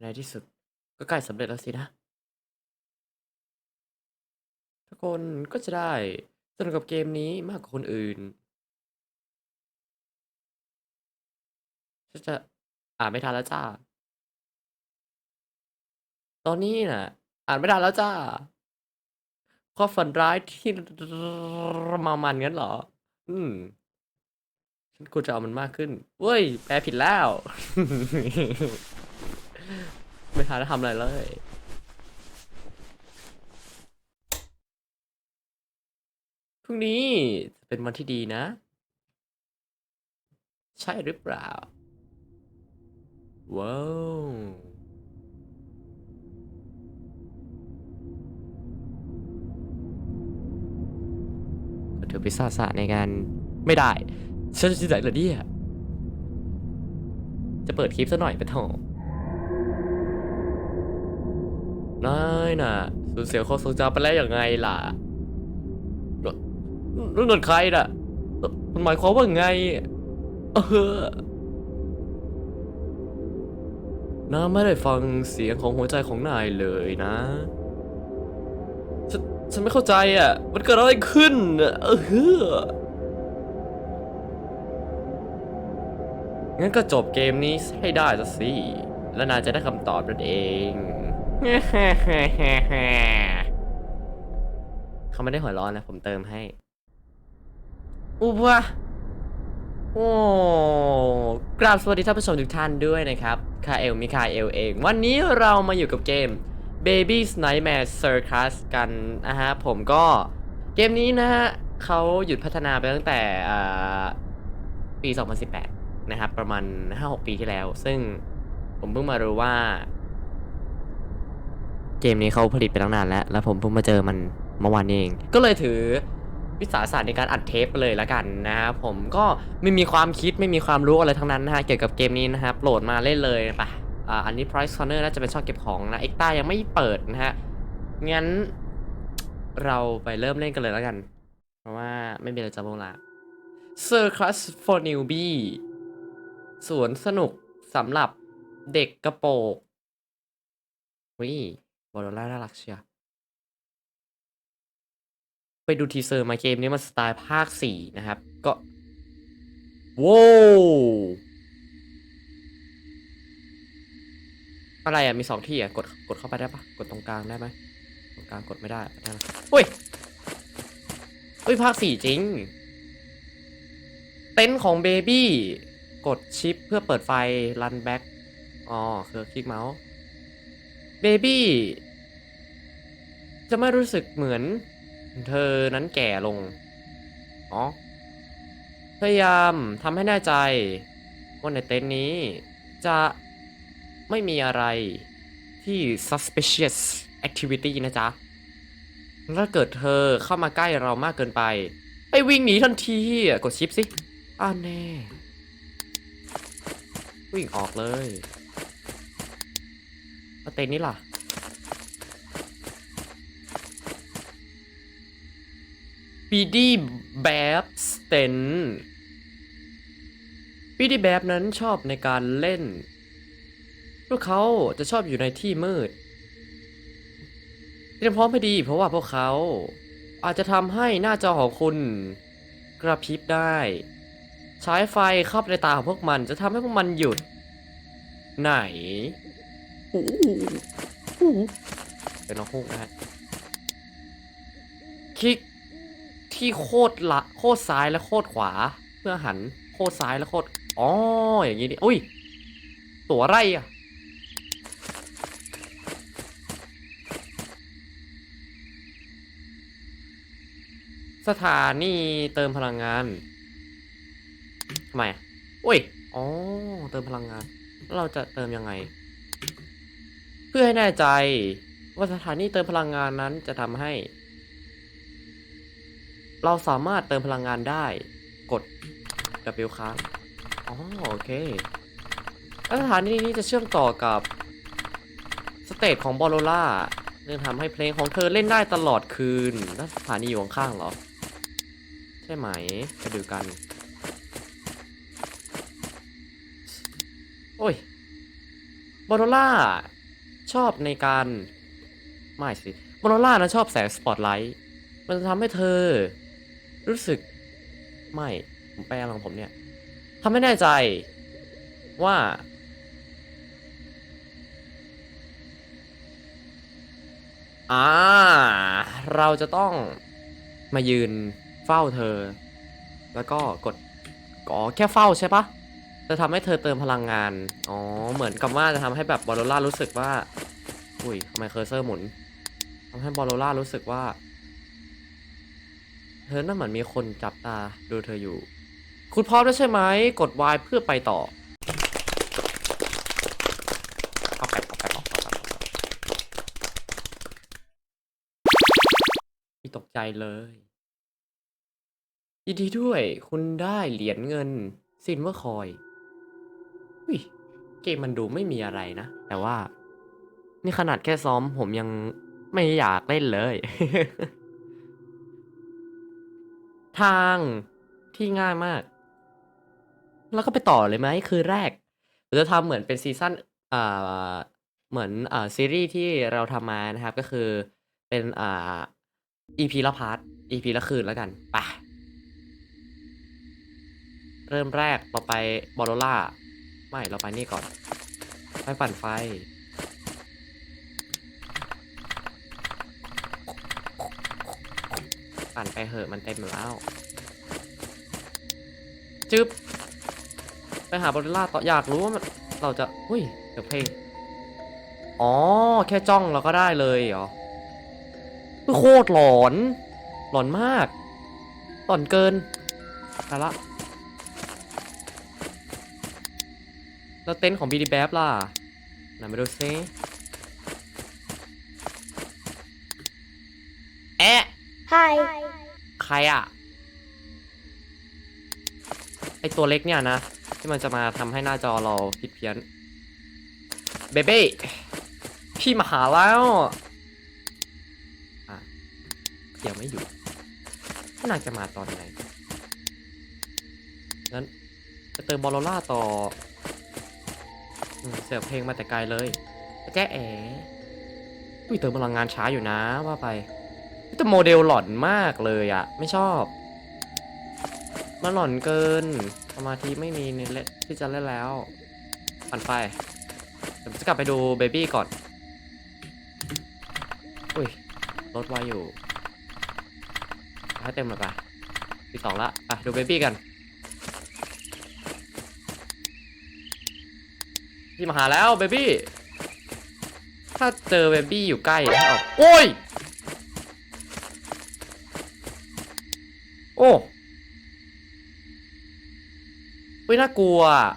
ในที่สุดก็ใกล้สำเร็จแล้วสินะ ทุกคนก็จะได้สนุกกับเกมนี้มากกว่าคนอื่นฉันจะอ่านไม่ทันแล้วจ้า ตอนนี้น่ะ อ่านไม่ทันแล้วจ้าความฝันร้ายที่มามันงั้นเหรอ อืม ฉันควรจะเอามันมากขึ้น เว้ย แปลผิดแล้ว ไม่ทันได้ทำอะไรเลยพรุ่งนี้จะเป็นวันที่ดีนะ ใช่หรือเปล่า ว้าวก็ถือไปซ่าสะในการ ไม่ได้ ฉันจะที่ไหนล่ะเนี่ยจะเปิดคลิปซะหน่อยไปะโถ นายน่ะสูญเสียความทรงจำไปแล้วยังไงล่ะนั่นนั่นใครน่ะมันหมายความว่าไง เออน้าไม่ได้ฟังเสียงของหัวใจของนายเลยนะฉันฉันไม่เข้าใจอะ มันเกิดอะไรขึ้นอะเอองั้นก็จบเกมนี้ให้ได้ซะสิ แล้วนายจะได้คำตอบนั่นเอง เขาไม่ได้หัวร้อนนะ ผมเติมให้ อุบวะโอ้กราบสวัสดีท่านผู้ชมทุกท่านด้วยนะครับคาเอลมิคาเอลเอง วันนี้เรามาอยู่กับเกม Baby's Nightmare Circus กันนะฮะ ผมก็เกมนี้นะฮะเขาหยุดพัฒนาไปตั้งแต่อ่าปี 2018 นะครับ ประมาณ 5-6 ปีที่แล้ว ซึ่งผมเพิ่งมารู้ว่า เกมนี้เขาผลิตไปตั้งนานแล้ว แล้วผมเพิ่งมาเจอมันเมื่อวานเอง ก็เลยถือวิสาสะในการอัดเทปไปเลยละกันนะครับผมก็ไม่มีความคิดไม่มีความรู้อะไรทั้งนั้นนะฮะเกี่ยวกับเกมนี้นะฮะโหลดมาเล่นเลยไปอ่าอันนี้ Price Corner น่าจะเป็นช่องเก็บของนะเอ็กต้ายังไม่เปิดนะฮะงั้นเราไปเริ่มเล่นกันเลยแล้วกัน เพราะว่าไม่มีอะไรจะบอกละ Circus for Newbie สวนสนุกสำหรับเด็กกระโปงวิ บอลล่าน่ารักเชียไปดูทีเซอร์มาเกมนี้มันสไตล์ภาคสี่นะครับ ก็โว้วอะไรอะ มีสองที่อะ กดกดเข้าไปได้ปะกดตรงกลางได้ไหมตรงกลางกดไม่ได้ได้ไหมอุ้ยอุ้ย ภาคสี่จริง เต็นท์ของเบบี้กดชิปเพื่อเปิดไฟ รันแบ็กอ๋อคือคลิกเมาส์เบบี้ จะไม่รู้สึกเหมือน เธอนั้นแก่ลง อ๋อ พยายามทำให้แน่ใจว่าในเต็นท์นี้ จะไม่มีอะไรที่ suspicious activity นะจ๊ะ ถ้าเกิดเธอเข้ามาใกล้เรามากเกินไปให้วิ่งหนีทันทีกดชิปสิอ่าแน่ วิ่งออกเลยเต็นท์นี้ล่ะ ปีดี้แบบสเตนปีดี้แบบนั้นชอบในการเล่น พวกเขาจะชอบอยู่ในที่มืดเตรียมพร้อมให้ดี เพราะว่าพวกเขาอาจจะทำให้หน้าจอของคุณกระพริบได้ ใช้ไฟเข้าไปในตาของพวกมันจะทำให้พวกมันหยุด ไหนอู้หูเป็นน้องฮูกนะฮะคลิก ที่โคตรละโคตรซ้ายและโคตรขวา เพื่อหันโคตรซ้ายและโคตรอ๋ออย่างนี้นี่อุ้ย ตัวไรอะสถานีเติมพลังงานทำไมอะอุ้ย อ๋อ เติมพลังงาน แล้วเราจะเติมยังไง เพื่อให้แน่ใจว่าสถานีเติมพลังงานนั้นจะทำให้ เราสามารถเติมพลังงานได้กด W ค้างอ๋อโอเคแล้วสถานีนี้จะเชื่อมต่อกับสเตจของบอลโลล่าซึ่งทำให้เพลงของเธอเล่นได้ตลอดคืนแล้วสถานีอยู่ข้างๆหรอ ใช่ไหมไปดูกัน โอ้ยบอลล่าชอบในการ ไม่สิบอลล่านะชอบแสงสปอตไลท์ มันจะทำให้เธอ รู้สึกไม่ผมแปลของผมเนี่ยทำให้แน่ใจว่า อ่า เราจะต้องมายืนเฝ้าเธอ แล้วก็กดอ๋อแค่เฝ้าใช่ปะจะทำให้เธอเติมพลังงาน อ๋อ เหมือนกับว่าจะทำให้แบบบอลโลล่ารู้สึกว่า อุ้ยทำไมเคอร์เซอร์หมุนทำให้บอลโลล่ารู้สึกว่า เธอน่าเหมือนมีคนจับตาดูเธออยู่ คุณพร้อมแล้วใช่ไหม กด Y เพื่อไปต่อเอาไปเอาไปเอาไปเอาไปเอาไปมีตกใจเลยยินดีด้วย คุณได้เหรียญเงินซินเวอร์คอยอุ้ยเกมมันดูไม่มีอะไรนะ แต่ว่า นี่ขนาดแค่ซ้อมผมยังไม่อยากเล่นเลย ทางที่ง่ายมาก แล้วก็ไปต่อเลยไหมคือแรกเราจะทำเหมือนเป็นซีซั่นอ่าเหมือนอ่าซีรีส์ที่เราทำมานะครับ ก็คือเป็นอ่า EP ละพาร์ท EP ละคืนแล้วกันไปเริ่มแรกเราไปบอโลล่า ไม่เราไปนี่ก่อน ไปปั่นไฟ ปั่นไปเหอะมันเต็มแล้ว จึ๊บ ไปหาบอลล่าต่ออยากรู้ว่ามันเราจะ อุ้ย เดี๋ยวเพลงอ๋อ แค่จ้องเราก็ได้เลยเหรอโคตรหลอน หลอนมาก หลอนเกินไปละ แล้วเต็นท์ของบีดีแบ๊บล่ะ ไหนมาดูซิแอะ Hi. ใครอะไอตัวเล็กเนี่ยนะ ที่มันจะมาทำให้หน้าจอเราผิดเพี้ยน เบเบ้พี่มาหาแล้วอะเดี๋ยวไม่อยู่นางจะมาตอนไหนงั้นจะเติมบอลล่าต่ออเสียบเพลงมาแต่ไกลเลยแจ๊แอ๋อุ้ยเติมพลังงานช้าอยู่นะว่าไป แต่โมเดลหลอนมากเลยอะไม่ชอบ มันหลอนเกินสมาธิไม่มีในเล่นที่จะเล่นแล้วปั่นไฟเดี๋ยวจะกลับไปดูเบบี้ก่อน อุ้ยรถไวอยู่ให้เต็มเลยปะที่สองละไปดูเบบี้กันพี่มาหาแล้วเบบี้ถ้าเจอเบบี้อยู่ใกล้ให้ออกโอ้ย โอ้เฮ้ยน่ากลัวอะ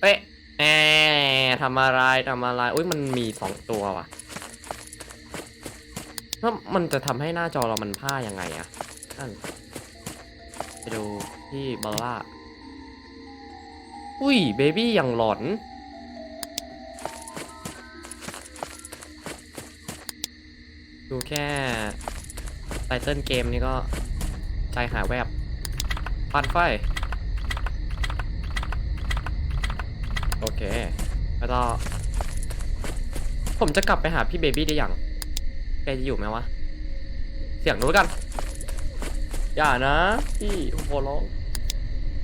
เอ๊ะแอทำอะไรทำอะไรอุ้ยมันมีสองตัวว่ะแล้วมันจะทำให้หน้าจอเรามันผ้ายังไงอะนั่นไปดูที่บอลล่า อุ้ยเบบี้อย่างหลอน ดูแค่ไตเติลเกมนี้ก็ใจหายแวบปันไฟ โอเค แล้วก็ ผมจะกลับไปหาพี่เบบี้ได้ยังแกจะอยู่ไหมวะ เสียงนู้กัน อย่านะ พี่โหร้อง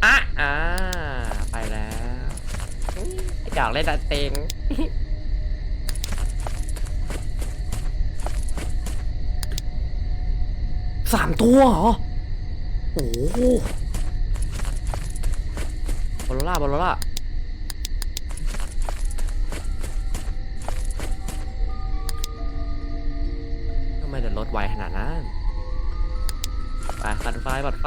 อะอ่าไปแล้ว อยากเล่นอะเต็ง สามตัวเหรอ โอ้โหบอลล่าบอลล่าทำไมเดินรถไวขนาดนั้น ไปปัดไฟปัดไฟ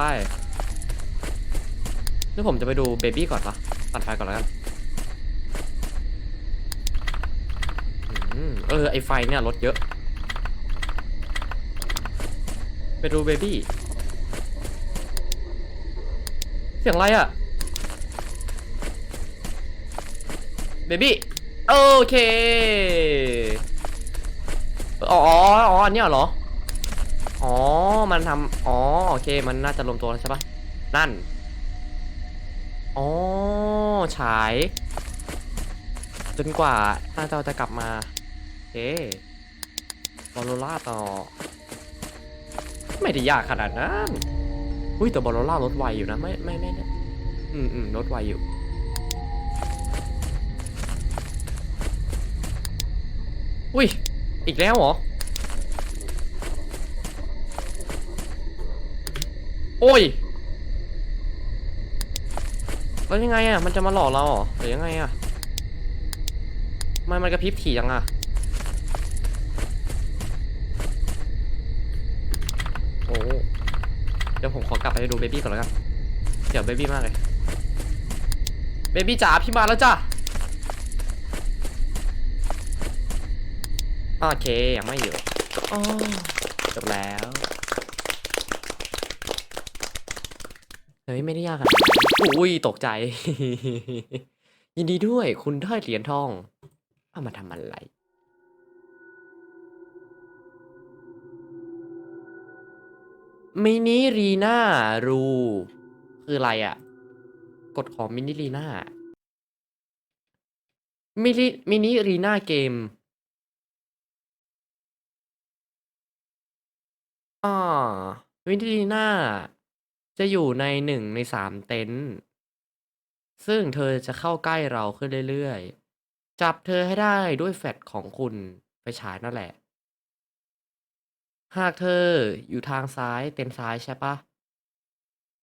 นี่ผมจะไปดูเบบี้ก่อนปะปัดไฟก่อนแล้วกันอืมเออไอไฟเนี่ยรถเยอะ ไปดูเบบี้ เสียงอะไรอะเบบี้ โอเค อ๋อ อ๋อ อันนี้เหรอ อ๋อ มันทำอ๋อ โอเค มันน่าจะรวมตัวแล้วใช่ปะนั่น อ๋อ ฉาย จนกว่าหน้าจอจะกลับมา โอเคบอลโลล่าต่อ ไม่ได้ยากขนาดนั้นอุ้ยแต่บอลล่ารถไวอยู่นะไม่ไม่ไม่ไม่อืมอืมรถไวอยู่อุ้ย อีกแล้วเหรอ โอ้ย แล้วยังไงอะ มันจะมาหลอกเราเหรอหรือยังไงอะ ไมมันกระพริบถี่จังอะ โอ้ เดี๋ยวผม ขอกลับไปดูเบบี้ก่อนแล้วกันเดี๋ยวเบบี้มากเลย เบบี้จ๋าพี่มาแล้วจ้ะโอเคยังไม่อยู่อ๋อจบแล้ว เฮ้ย ไม่ได้ยากขนาดนั้นอุ้ย ตกใจ ยินดีด้วยคุณได้เหรียญทอง เอามาทำอะไร มินิรีน่ารู คืออะไรอะ่ะ กฎของมินิรีน่ามินิมินิรีน่าเกมอ่ามินิรีน่าจะอยู่ในหนึ่งในสามเต็นท์ซึ่งเธอจะเข้าใกล้เราขึ้นเรื่อยๆ จับเธอให้ได้ด้วยแฟลชของคุณไปฉายนั่นแหละ หากเธออยู่ทางซ้ายเต็นท์ซ้ายใช่ปะ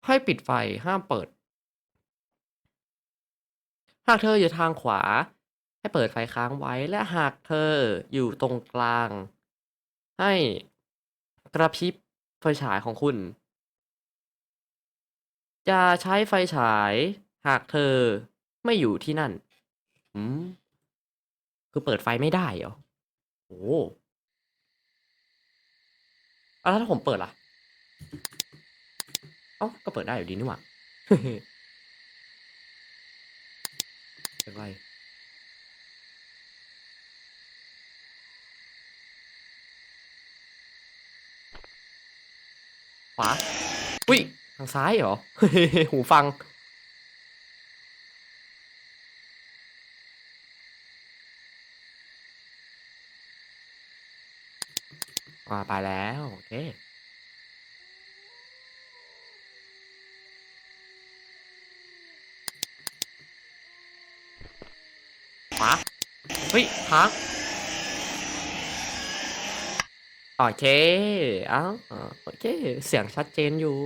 ให้ปิดไฟห้ามเปิด หากเธออยู่ทางขวา ให้เปิดไฟค้างไว้ และหากเธออยู่ตรงกลาง ให้กระพริบไฟฉายของคุณ จะใช้ไฟฉาย หากเธอไม่อยู่ที่นั่น อืม คือเปิดไฟไม่ได้เหรอ โอ้ อาแล้วถ้าผมเปิดล่ะเอ้าก็เปิดได้อยู่ดีนี่หว่าเป็นไรขวาอุ้ยทางซ้ายเหรอหูฟัง อ่าไปแล้วโอเคขวาเฮ้ยพักโอเคเอ้าอ่าโอเค เสียงชัดเจนอยู่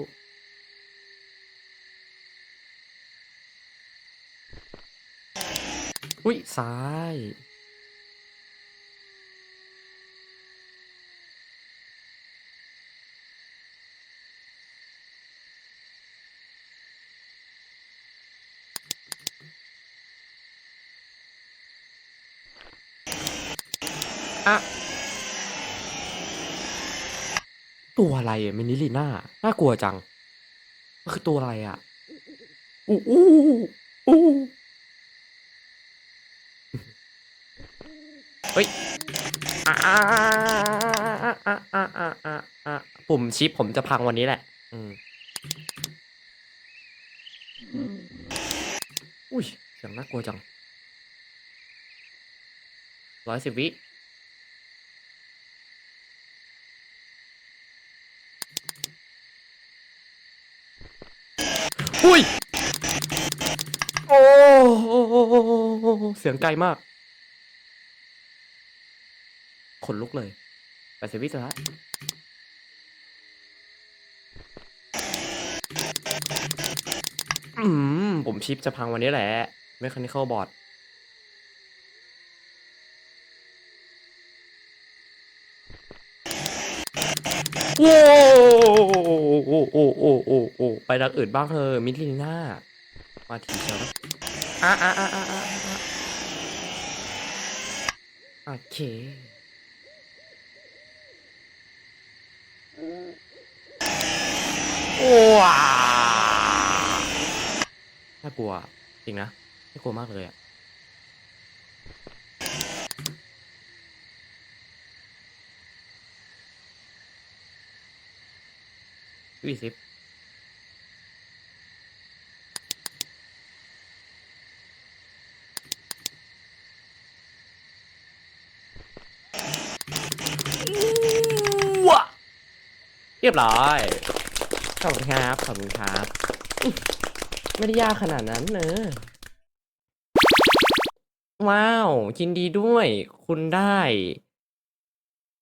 อุ้ยซ้าย อะไรอะมินิลีน่าน่ากลัวจังมันคือตัวอะไรอะอู้อู้อู้เฮ้ยอ่าอ่าอ่าอ่าอ่าอ่าอ่าปุ่มชิปผมจะพังวันนี้แหละ อืมอุ้ยเสียงน่ากลัวจังร้อยสิบวิ อุ้ย โอ้โห เสียงไกลมาก ขนลุกเลยไปเซวิสแล้วอืมผมชิปจะพังวันนี้แหละ ไม่คันนี้เข้าบอร์ดโว้โอ้โอ้โอ้โอ้โอ้ไปทางอื่นบ้างเถอะมิลิน่า มาทีเชียวนะอะอะอะอะอะอะ โอเคว้าน่ากลัว จริงนะน่ากลัวมากเลยอะยี่สิบ เรียบร้อย ขอบคุณครับ ขอบคุณครับ ไม่ได้ยากขนาดนั้นเนอะว้าวยินดีด้วย คุณได้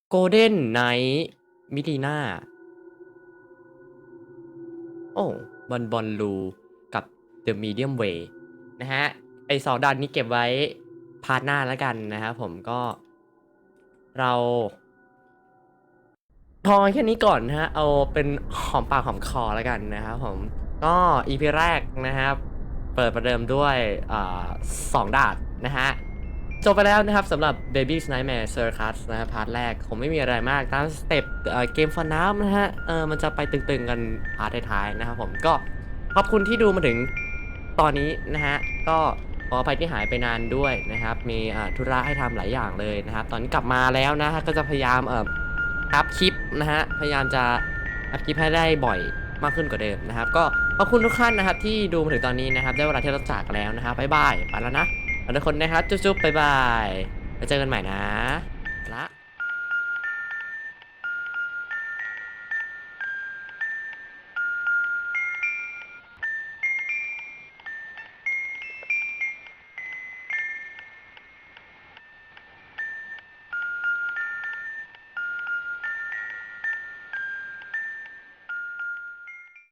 โกลเด้นไนท์มิดีนาโอ้บอลบอลลูกับเดอะมีเดียมเวย์นะฮะ ไอสองดันนี้เก็บไว้พาร์ทหน้าแล้วกันนะครับผมก็เรา พอแค่นี้ก่อนนะฮะ เอาเป็นหอมปากหอมคอแล้วกันนะครับผม ก็อีพีแรกนะครับ เปิดประเดิมด้วยอสองดาดนะฮะ จบไปแล้วนะครับสำหรับ Baby's Nightmare Circus นะฮะพาร์ทแรกผมไม่มีอะไรมากตามสเต็ปเกมฟันน้ำนะฮะเออมันจะไปตึงๆกันพาร์ทท้ายๆนะครับผมก็ขอบคุณที่ดูมาถึงตอนนี้นะฮะ ก็ขออภัยที่หายไปนานด้วยนะครับ มีธุระให้ทำหลายอย่างเลยนะครับ ตอนนี้กลับมาแล้วนะฮะก็จะพยายามเอ่อ อัพคลิปนะฮะ พยายามจะอัพคลิปให้ได้บ่อยมากขึ้นกว่าเดิมนะครับ ก็ขอบคุณทุกท่านนะครับ ที่ดูมาถึงตอนนี้นะครับ ได้เวลาที่เราจากแล้วนะครับบ๊ายบายไปแล้วนะทุกคนนะครับ จุ๊บๆบ๊ายบายแล้วเจอกันใหม่นะ